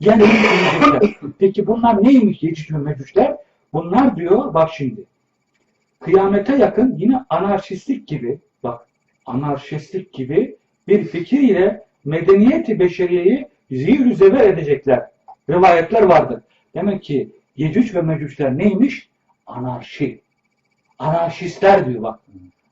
Yani mecüsler. Peki bunlar neymiş Yecüc ve Mecücler? Bunlar diyor bak şimdi. Kıyamete yakın yine anarşistlik gibi bak anarşistlik gibi bir fikir ile medeniyeti beşeriyeyi zihir zeber edecekler. Rivayetler vardır. Demek ki Yecüc ve Mecücler neymiş? Anarşi. Anarşistler diyor bak.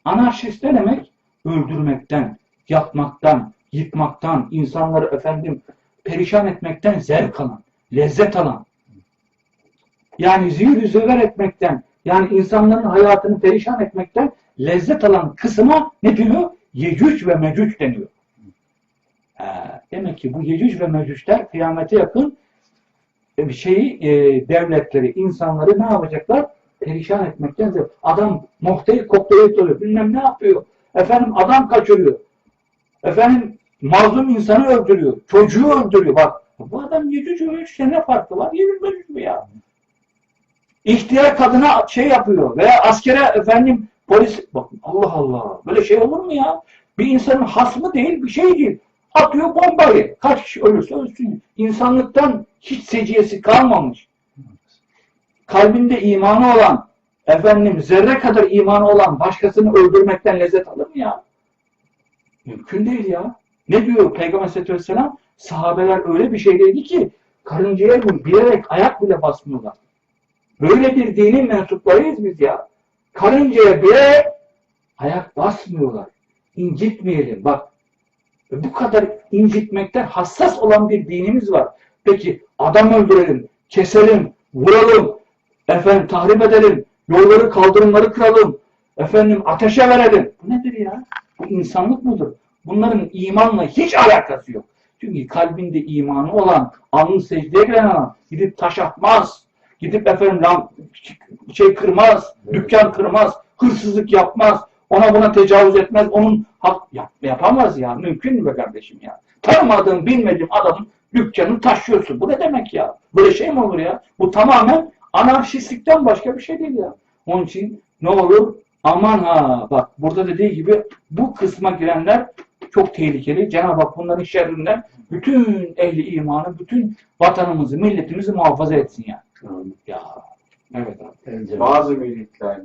Anarşist ne demek? Öldürmekten, yapmaktan, yıkmaktan, insanları efendim perişan etmekten zevk alan, lezzet alan. Yani zihir zeber etmekten, yani insanların hayatını perişan etmekten lezzet alan kısma ne diyor? Yecüc ve Mecüc deniyor. Ha, demek ki bu Yecüc ve Mecücler kıyamete yakın e, bir şeyi, e, devletleri, insanları ne yapacaklar? Perişan etmekten zevk. Adam muhtayı kokteyl oluyor. Bilmem ne yapıyor. Efendim adam kaçırıyor. Efendim mazlum insanı öldürüyor. Çocuğu öldürüyor. Bak bu adam Yecüc ve Mecüc'e ne farkı var? Yecüc ve Mecüc mü ya? İhtiyar kadına şey yapıyor veya askere efendim polis bakın Allah Allah böyle şey olur mu ya? Bir insanın hasmı değil bir şey değil. Atıyor bombayı. Kaç kişi ölürse ölsün. İnsanlıktan hiç seciyesi kalmamış. Kalbinde imanı olan efendim zerre kadar imanı olan başkasını öldürmekten lezzet alır mı ya? Mümkün değil ya. Ne diyor Peygamber Aleyhisselatü Vesselam? Sahabeler öyle bir şey dedi ki karıncaya bilerek ayak bile basmıyorlar. Böyle bir dinin mensuplarıyız biz ya. Karıncaya bile ayak basmıyorlar. İncitmeyelim. Bak bu kadar incitmekten hassas olan bir dinimiz var. Peki adam öldürelim, keselim, vuralım, efendim tahrip edelim, yolları kaldırımları kıralım, efendim ateşe verelim. Bu nedir ya? Bu insanlık mıdır? Bunların imanla hiç alakası yok. Çünkü kalbinde imanı olan, alnı secdeye giren adam gidip taş atmaz, gidip efendim lan, şey kırmaz, dükkan kırmaz, hırsızlık yapmaz, ona buna tecavüz etmez, onun hak yap, yapamaz ya. Mümkün mü be kardeşim ya? Tanımadığın, bilmediğin adamın dükkanını taşıyorsun. Bu ne demek ya? Böyle şey mi olur ya? Bu tamamen anarşistlikten başka bir şey değil ya. Onun için ne olur? Aman ha bak burada dediği gibi bu kısma girenler çok tehlikeli. Cenab-ı Hak bunların şerrinden bütün ehli imanı, bütün vatanımızı, milletimizi muhafaza etsin ya. Ya. Evet abi. Bazı milletler